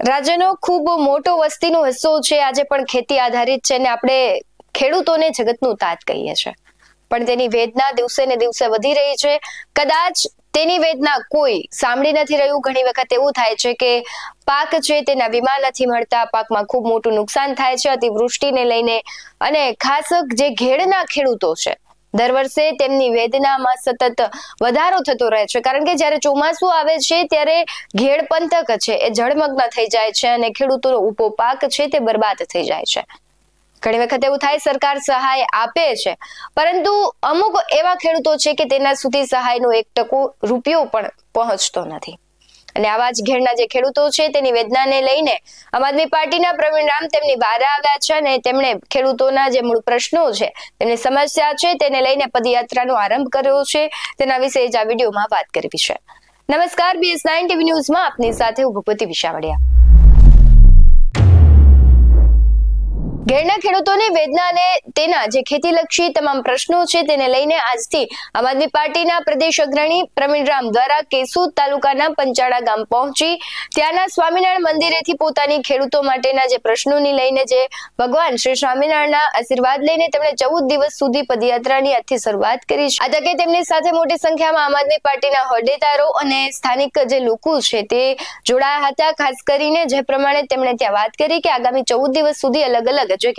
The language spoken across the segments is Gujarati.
રાજ્યનો ખૂબ મોટો વસ્તીનો હિસ્સો છે આજે પણ ખેતી આધારિત છે અને આપણે ખેડૂતોને જગતનું તાત કહીએ છીએ. પણ તેની વેદના દિવસે ને દિવસે વધી રહી છે. કદાચ તેની વેદના કોઈ સાંભળી નથી રહ્યું. ઘણી વખત એવું થાય છે કે પાક છે તેના વીમા નથી મળતા. પાકમાં ખૂબ મોટું નુકસાન થાય છે. અતિવૃષ્ટિને લઈને અને ખાસ જે ઘેડના ખેડૂતો છે દર વર્ષે તેમની વેદનામાં સતત વધારો થતો રહે છે. કારણ કે જ્યારે ચોમાસું આવે છે, ત્યારે ઘેડ પંથક છે. એ જળમગ્ન થઈ જાય છે અને ખેડૂતોનો ઊભો પાક છે તે બરબાદ થઈ જાય છે. ઘણી વખત એવું થાય સરકાર સહાય આપે છે. પરંતુ અમુક એવા ખેડૂતો છે કે તેના સુધી સહાયનો એક ટકો રૂપિયો પણ પહોંચતો નથી. અને આવા જ ઘેરના જે ખેડૂતો છે, તેની વેદનાને લઈને આમ આદમી પાર્ટીના પ્રવીણ રામ તેમની બહાર આવ્યા છે અને તેમણે ખેડૂતોના જે મૂળ પ્રશ્નો છે, તેમની સમસ્યા છે, તેને લઈને પદયાત્રાનો આરંભ કર્યો છે. તેના વિશે જ આ વિડીયોમાં વાત કરવી છે. નમસ્કાર બીએસ નાઇન ટીવી ન્યૂઝમાં આપની સાથે હું ભૂપતિ વિશાવડિયા. ઘેરના ખેડૂતોની વેદના અને તેના જે ખેતીલક્ષી તમામ પ્રશ્નો છે તેને લઈને આજથી આમ આદમી પાર્ટીના પ્રદેશ અગ્રણી પ્રવીણ રામ દ્વારા કેસુદ તાલુકાના પંચાળા ગામ પહોંચી ત્યાંના સ્વામિનારાયણ મંદિરેથી પોતાની ખેડૂતો માટેના જે પ્રશ્નોની લઈને જે ભગવાન શ્રી સ્વામિનારાયણના આશીર્વાદ લઈને તેમણે ચૌદ દિવસ સુધી પદયાત્રાની આજથી શરૂઆત કરી છે. આ તકે તેમની સાથે મોટી સંખ્યામાં આમ આદમી પાર્ટીના હોદ્દેદારો અને સ્થાનિક જે લોકો છે તે જોડાયા હતા, ખાસ કરીને જે પ્રમાણે તેમણે ત્યાં વાત કરી કે આગામી ચૌદ દિવસ સુધી અલગ અલગ જે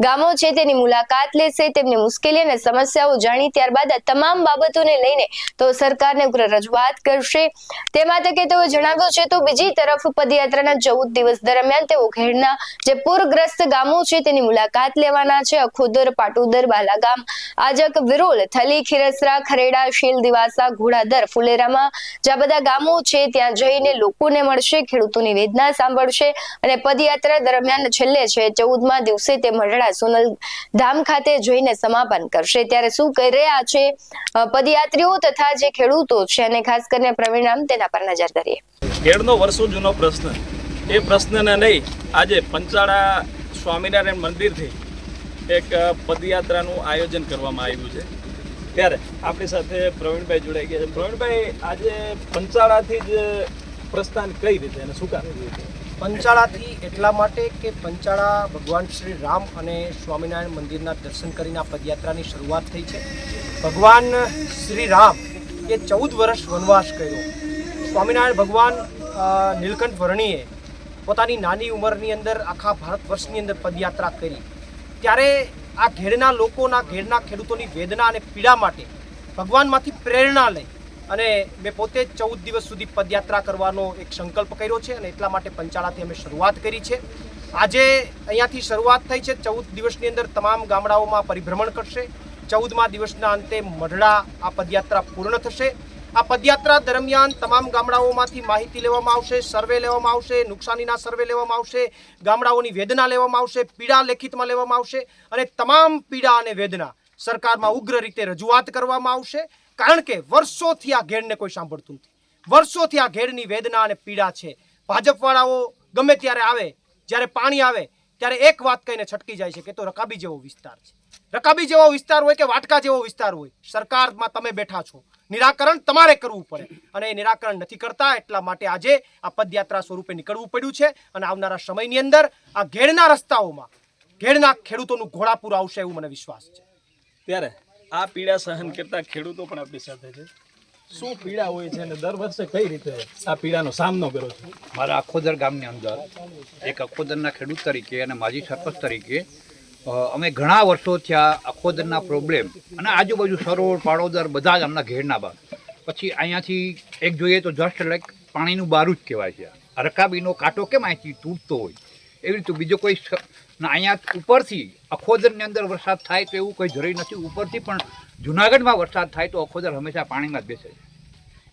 ગામો છે તેની મુલાકાત લેશે, તેમની મુશ્કેલી અને સમસ્યાઓ જાણી ત્યારબાદ આ તમામ બાબતોને લઈને તો સરકારને ઉગ્ર રજૂઆત કરશે. તેમાં તકે તેઓ જણાવ્યું છે, તો બીજી તરફ પદયાત્રાના ચૌદ દિવસ દરમિયાન તેઓ ખેડના જે પૂરગ્રસ્ત ગામો છે તેની મુલાકાત લેવાના છે. અખોદર, પાટોદર, બાલાગામ, આજક, વિરોલ, થલી, ખીરસરા, ખરેડા, શીલ, દિવાસા ઘોડાદર ફુલેરામાં જ્યાં બધા ગામો છે ત્યાં જઈને લોકોને મળશે, ખેડૂતોની વેદના સાંભળશે અને પદયાત્રા દરમિયાન છેલ્લે છે ચૌદમા દિવસે તે મંડળા સોનલ ધામ ખાતે જઈને સમાપન કરશે. ત્યારે શું કહી રહ્યા છે પદયાત્રીઓ તથા જે ખેડૂતો છે અને ખાસ કરીને પ્રવીણામ તેના પર નજર કરીએ. ખેડનો વર્ષો જૂનો પ્રશ્ન. એ પ્રશ્નને નહીં, આજે પંચાળા સ્વામિનારાયણ મંદિરથી એક પદયાત્રાનું આયોજન કરવામાં આવ્યું છે. ત્યારે આપણી સાથે પ્રવીણભાઈ જોડાઈ ગયા છે. પ્રવીણભાઈ, આજે પંચાળાથી જ પ્રસ્થાન કઈ રીતે અને શું કામ પંચાળાથી એટલા માટે કે પંચાળા ભગવાન શ્રી રામ અને સ્વામિનારાયણ મંદિરના દર્શન કરીને આ પદયાત્રાની શરૂઆત થઈ છે. ભગવાન શ્રી રામ એ ચૌદ વર્ષ વનવાસ કર્યો. સ્વામિનારાયણ ભગવાન નીલકંઠ વર્ણીએ પોતાની નાની ઉંમરની અંદર આખા ભારત વર્ષની અંદર પદયાત્રા કરી. ત્યારે આ ઘેરના લોકોના, ઘેરના ખેડૂતોની વેદના અને પીડા માટે ભગવાનમાંથી પ્રેરણા લઈ અને મેં પોતે ચૌદ દિવસ સુધી પદયાત્રા કરવાનો એક સંકલ્પ કર્યો છે અને એટલા માટે પંચાળાથી અમે શરૂઆત કરી છે. આજે અહીંયાથી શરૂઆત થઈ છે. ચૌદ દિવસની અંદર તમામ ગામડાઓમાં પરિભ્રમણ કરશે. ચૌદમા દિવસના અંતે મઢડા આ પદયાત્રા પૂર્ણ થશે. આ પદયાત્રા દરમિયાન તમામ ગામડાઓમાંથી માહિતી લેવામાં આવશે, સર્વે લેવામાં આવશે, નુકસાનીના સર્વે લેવામાં આવશે, ગામડાઓની વેદના લેવામાં આવશે, પીડા લેખિતમાં લેવામાં આવશે અને તમામ પીડા અને વેદના સરકારમાં ઉગ્ર રીતે રજૂઆત કરવામાં આવશે. કારણ કે વર્ષોથી આ ઘેડને કોઈ સાંભળતું નથી. વર્ષોથી આ ઘેડની વેદના અને પીડા છે. ભાજપવાળાઓ ગમે ત્યારે આવે, જ્યારે પાણી આવે, ત્યારે એક વાત કહીને છટકી જાય છે કે તો રકાબી જેવો વિસ્તાર છે. રકાબી જેવો વિસ્તાર હોય કે વાટકા જેવો વિસ્તાર હોય, સરકારમાં તમે બેઠા છો. નિરાકરણ તમારે કરવું પડે. અને એ નિરાકરણ નથી કરતા, એટલા માટે આજે આ પદયાત્રા સ્વરૂપે નીકળવું પડ્યું છે. અને આવનારા સમયની અંદર આ ઘેડના રસ્તાઓમાં ઘેડના ખેડૂતોનું ઘોડાપુર આવશે એવું મને વિશ્વાસ છે. ત્યારે આ પીડા સહન કરતા ખેડૂતો પણ આપણી સાથે છે. શું પીડા હોય છે અને દર વર્ષે કઈ રીતે આ પીડાનો સામનો કરો છો? મારા અખોદર ગામની અંદર એક અખોદરના ખેડૂત તરીકે અને માજી સરપંચ તરીકે અમે ઘણા વર્ષો થયા અખોદરના પ્રોબ્લેમ અને આજુબાજુ સરોવર પાડોદર બધા જ અમના ઘેરના બાદ પછી અહીંયાથી એક જોઈએ તો જસ્ટ લાઈક પાણીનું બારું જ કહેવાય છે. રકાબીનો કાંટો કેમ અહીંથી તૂટતો હોય? એવી રીતે બીજો કોઈ અહીંયા ઉપરથી અખોદરની અંદર વરસાદ થાય તો એવું કોઈ જરૂરી નથી. ઉપરથી પણ જુનાગઢમાં વરસાદ થાય તો અખોદર હંમેશા પાણીમાં જ બેસે છે.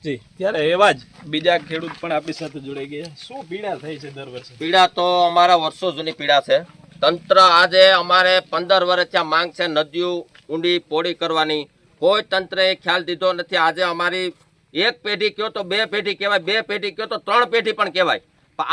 જી ત્યારે એવા જ બીજા ખેડૂત પણ આપણી સાથે જોડાઈ ગયા. શું પીડા થઈ છે દર વર્ષે? પીડા તો અમારા વર્ષો જૂની પીડા છે. તંત્ર આજે અમારે પંદર વર્ષ ત્યાં માંગ છે નદીઓ ઊંડી પોળી કરવાની. કોઈ તંત્રએ ખ્યાલ દીધો નથી. આજે અમારી એક પેઢી કયો તો બે પેઢી કહેવાય બે પેઢી કયો તો ત્રણ પેઢી પણ કહેવાય.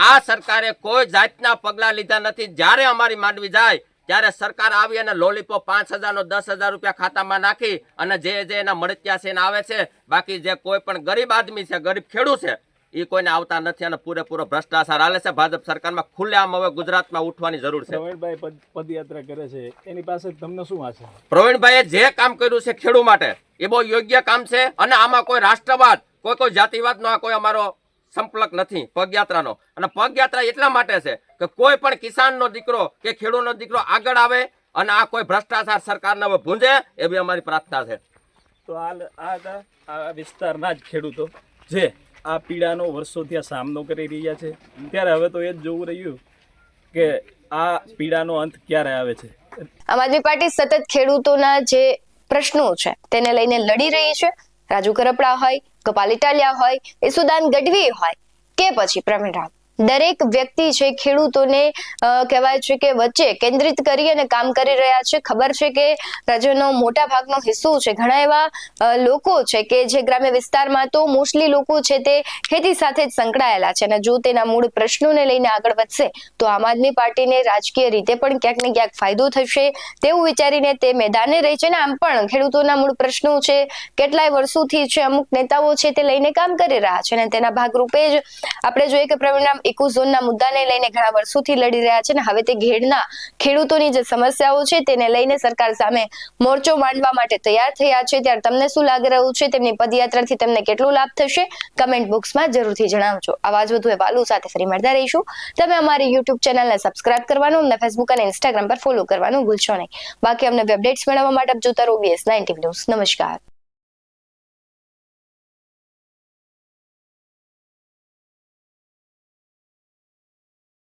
આ સરકારે કોઈ જાતના પગલાં લીધા નથી. જ્યારે અમારી માંડવી જાય ત્યારે સરકાર આવી અને લોલીપો પાંચ હજારનો દસ હજાર રૂપિયા ખાતામાં નાખી અને જે જે એના મળત્યા છે એને આવે છે. બાકી જે કોઈ પણ ગરીબ આદમી છે ગરીબ ખેડૂત છે એ કોઈને આવતા નથી અને પૂરેપૂરો ભ્રષ્ટાચાર હાલે છે. ભાજપ સરકારમાં ખુલ્લેઆમ હવે ગુજરાતમાં ઉઠવાની જરૂર છે. પ્રવીણભાઈ પદયાત્રા કરે છે. એની પાસે તમને શું આશા? પ્રવીણભાઈએ જે કામ કર્યું છે ખેડૂ માટે એ બહુ યોગ્ય કામ છે. અને આમાં કોઈ રાષ્ટ્રવાદ કોઈ કોઈ જાતિવાદનો આ કોઈ અમારો સંપલક નથી પગયાત્રાનો. અને પગયાત્રા એટલા માટે છે કે કોઈ પણ કિસાનનો દીકરો કે ખેડૂતનો દીકરો આગળ આવે અને આ કોઈ ભ્રષ્ટાચાર સરકારને હવે ભૂંજે એવી અમારી પ્રાર્થના છે. તો આ વિસ્તારના જ ખેડૂતો જે આ પીડાનો વર્ષોથી આ સામનો કરી રહ્યા છે. ત્યારે હવે તો એ જ જોવું રહ્યું કે આ પીડાનો અંત ક્યારે આવે છે. આમ આદમી પાર્ટી સતત ખેડૂતોના જે પ્રશ્નો છે તેને લઈને લડી રહી છે. રાજુ કરપડા હોય ગોપાલ ઇટાલિયા હોય સુદાન ગઢવી હોય કે પછી પ્રવીણ રામ દરેક વ્યક્તિ છે ખેડૂતોને કહેવાય છે કે વચ્ચે કેન્દ્રિત કરી અને કામ કરી રહ્યા છે. ખબર છે કે રાજ્યનો મોટા ભાગનો હિસ્સો છે. ઘણા એવા લોકો છે કે જે ગ્રામ્ય વિસ્તારમાં તો મોસ્ટલી લોકો છે તે ખેતી સાથે જ સંકળાયેલા છે. અને જો તેના મૂળ પ્રશ્નોને લઈને આગળ વધશે, તો આમ આદમી પાર્ટીને રાજકીય રીતે પણ ક્યાંક ને ક્યાંક ફાયદો થશે તેવું વિચારીને તે મેદાને રહી છે. ને આમ પણ ખેડૂતોના મૂળ પ્રશ્નો છે, કેટલાય વર્ષોથી છે અમુક નેતાઓ છે તે લઈને કામ કરી રહ્યા છે. અને તેના ભાગરૂપે જ આપણે જોઈએ કે પ્રવીણ ઇકો ઝોનના મુદ્દાને લઈને ઘણા વર્ષોથી લડી રહ્યા છે ને હવે તે ઘેડના ખેડૂતોની જે સમસ્યાઓ છે તેને લઈને સરકાર સામે મોરચો માંડવા માટે તૈયાર થયા છે. ત્યારે તમને શું લાગી રહ્યું છે? તેમની પદયાત્રાથી તમને કેટલો લાભ થશે? કમેન્ટ બોક્સમાં જરૂરથી જણાવજો. આવા જ વધુ વાલુ સાથે ફરી મળતા રહીશું. તમે અમારી યુટ્યુબ ચેનલને સબસ્ક્રાઇબ કરવાનું અમને ફેસબુક અને ઇન્સ્ટાગ્રામ પર ફોલો કરવાનું ભૂલશો નહીં. બાકી અમને અપડેટ્સ મેળવવા માટે જોતા રહો બીએસ નાઇન્ટી ન્યૂઝ નમસ્કાર.